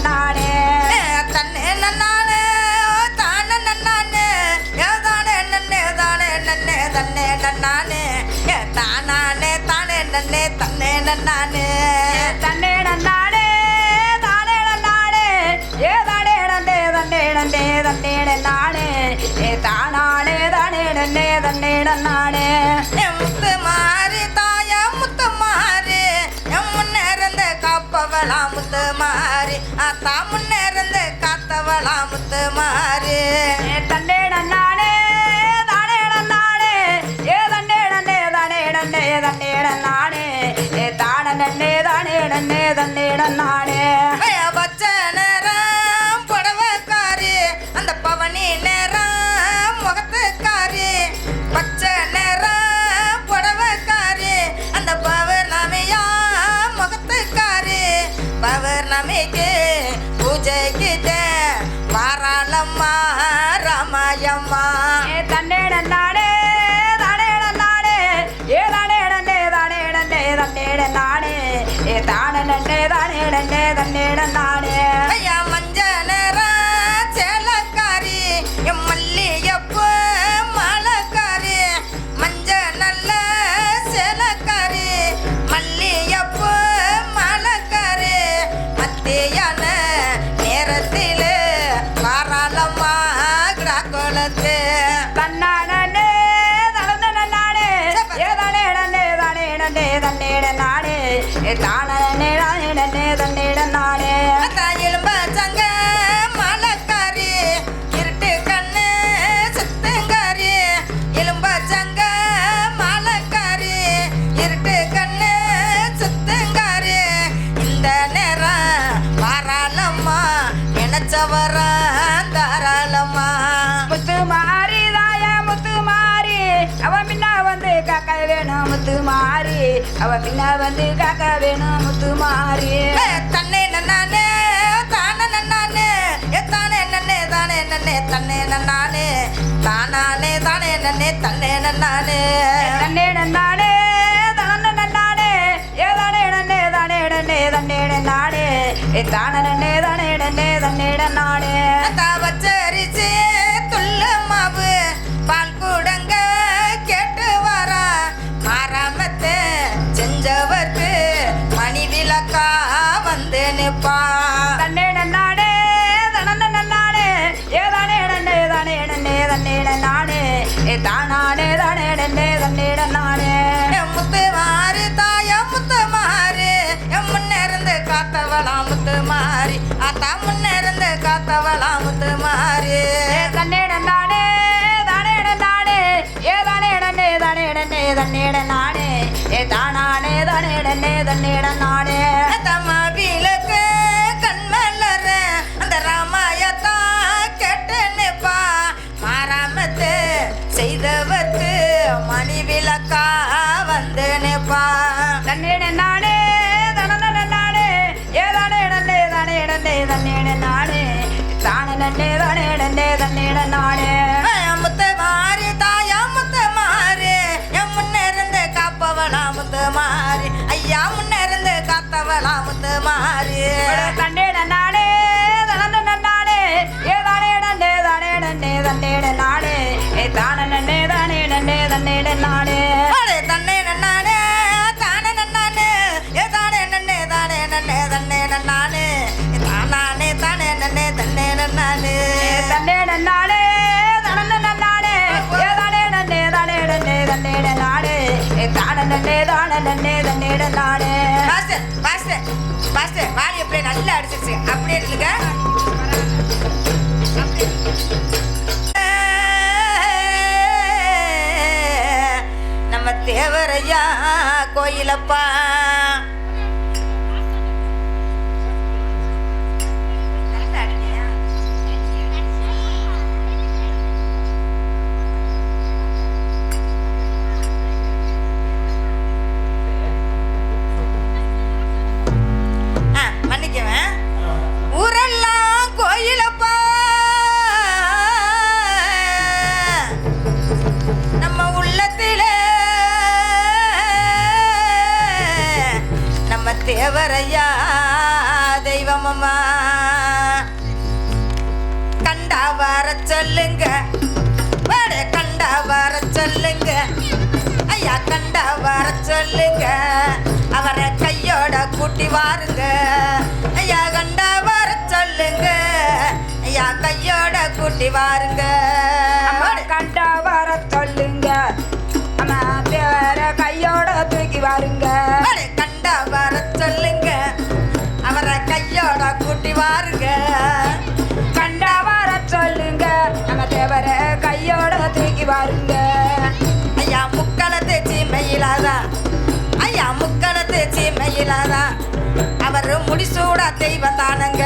நானே தன்னே நன்னானே தானே நன்னானே ஏதானே நன்னே தானே நன்னே தன்னே நன்னானே தானானே தானே நன்னே தன்னே நன்னானே தன்னே நன்னானே தானே நன்னானே ஏ தானே நன்னே தன்னே நன்னே தன்னே நன்னானே தானானே தானே நன்னே தன்னே நன்னானே காப்பவளா முத்து மாறி. அத்தா முன்னேறந்து காத்தவளா முத்து மாறி. ஏ நன்னே தன்னே நன்னானே ஏ தான நன்னே தானே நன்னே தன்னே நன்னானே நினைச்சவர தாராளம்மா முத்து மாறி தாயா முத்து மாறி. அவ பின்ன வந்து காக்க வேணும் முத்து மாறி. அவ பின்ன வந்து காக்க வேணும் முத்து மாறி. தன்னே நன்னானே தானே நன்னானே. தானே நன்னே தானே நன்னே தன்னே நன்னானே. தானானே தானே நன்னே தன்னே நன்னானே. தன்னே நன்னானே தானே நன்னே தன்னே நன்னானே ஏ தான நன்னே தானே நன்னே ஆத்தா முன்னிருந்து காத்தவளா முத்து மாறி ஏ தன்னே நன்னானே தானே ஏ தானே நன்னே தானே நன்னே தன்னே நன்னானே ஏ தானானே தானே நன்னே தன்னே நன்னானே தம்மா விளக்கு கண்மலர அந்த ராமாயத்தா கெட்டு நிப்பா மாறாமத்து செய்தவர்க்கு மணி விளக்கா வந்து நிப்பா தன்னே நன்னானே தானே நன்னே தன்னே நன்னானே தானே நன்னே தானே நன்னே முத்து மாறி தாயா முத்து மாறி. என் முன்னிருந்து காப்பவளா முத்து மாறி. ஐயா முன்னிருந்து காத்தவளா முத்து மாறி. ஏ தானே நன்னே தானே. நன்னே தன்னே நன்னானே பாஸ்டர் பாஸ்டர் பாஸ்டர் வாலி அப்படியே நல்லா அடிச்சிருச்சு. அப்படியே இருந்துங்க நம்ம தேவரையா கோயிலப்பா. தேவரையா தெய்வமம்மா. கண்டா வர சொல்லுங்க. வர கண்டா வர சொல்லுங்க. ஐயா கண்டா வர சொல்லுங்க. அவரை கையோட கூட்டி வாருங்க. ஐயா கண்டா வர சொல்லுங்க. ஐயா கையோட கூட்டி வாருங்க. தூக்கி வாருங்க. ஐயா முக்களை தேச்சி மயிலாதா? ஐயா முக்களை தேச்சி மயிலாதா? அவர் முடிசூட தெய்வம் தானங்க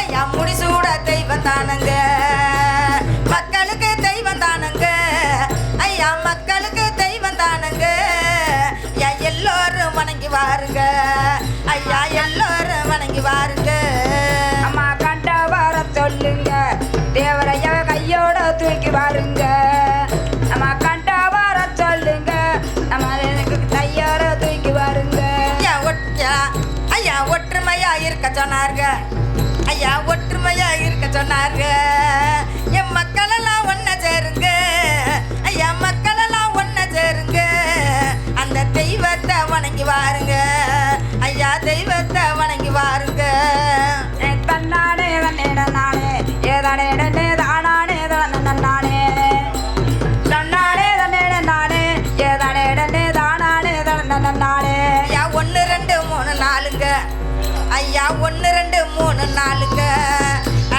ஐயா முடிசூட தெய்வம் தானங்க மக்களுக்கு தெய்வம் தானங்க ஐயா மக்களுக்கு தெய்வம் தானங்க ஐயா எல்லோரும் வணங்கி வாருங்க. ஐயா எல்லோரும் வணங்கி வாருங்க. அம்மா கண்ட வர சொல்லுங்க. தேவரையா கையோட தூக்கி வாருங்க. சொன்னார்கள் ஐயா ஒற்றுமையா இருக்க சொன்னார்கள் என் ஐயா ஒன்று ரெண்டு மூணு நாலுங்க.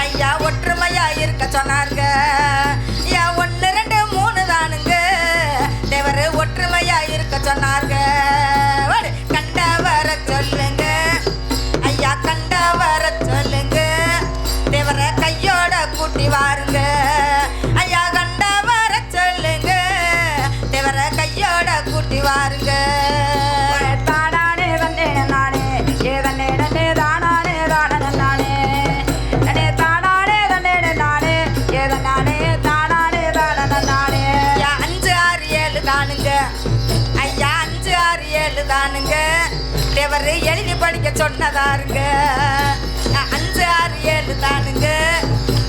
ஐயா ஒற்றுமையா இருக்க சொன்னாருங்க. ஐயா ஒன்று ரெண்டு மூணு தானுங்க தேவர் ஒற்றுமையா இருக்க சொன்னார். தேவர் எழுதி படிக்க சொன்னதாருங்க அஞ்சு ஆறு ஏழு தானுங்க.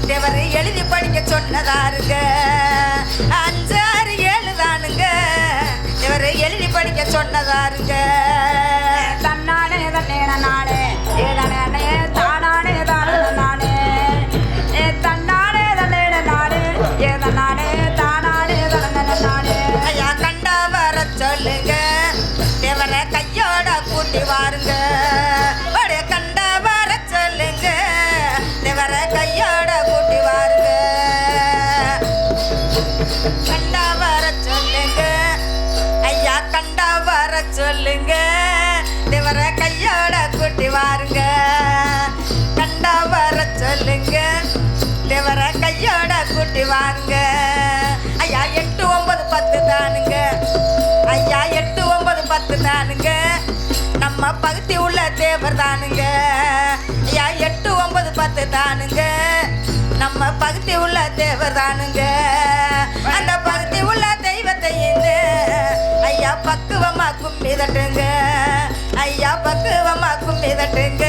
தேவர் எழுதி படிக்க சொன்னதாருங்க அஞ்சு ஆறு ஏழு தானுங்க. தேவர் எழுதி படிக்க சொன்னதாருங்க சொல்லுங்க. தேவர கையோட கூட்டி வாருங்க. கண்டா வர சொல்லுங்க. தேவர கையோட கூட்டி வாருங்க. ஐயா எட்டு ஒன்பது பத்து தானுங்க. ஐயா எட்டு ஒன்பது பத்து தானுங்க. நம்ம பகுதி உள்ள தேவர் தானுங்க. ஐயா எட்டு ஒன்பது பத்து தானுங்க. நம்ம பகுதி உள்ள தேவர் தானுங்க. பக்குவமா கும்பி தட்டுங்க ஐயா பக்குவமா கும்பி தட்டுங்க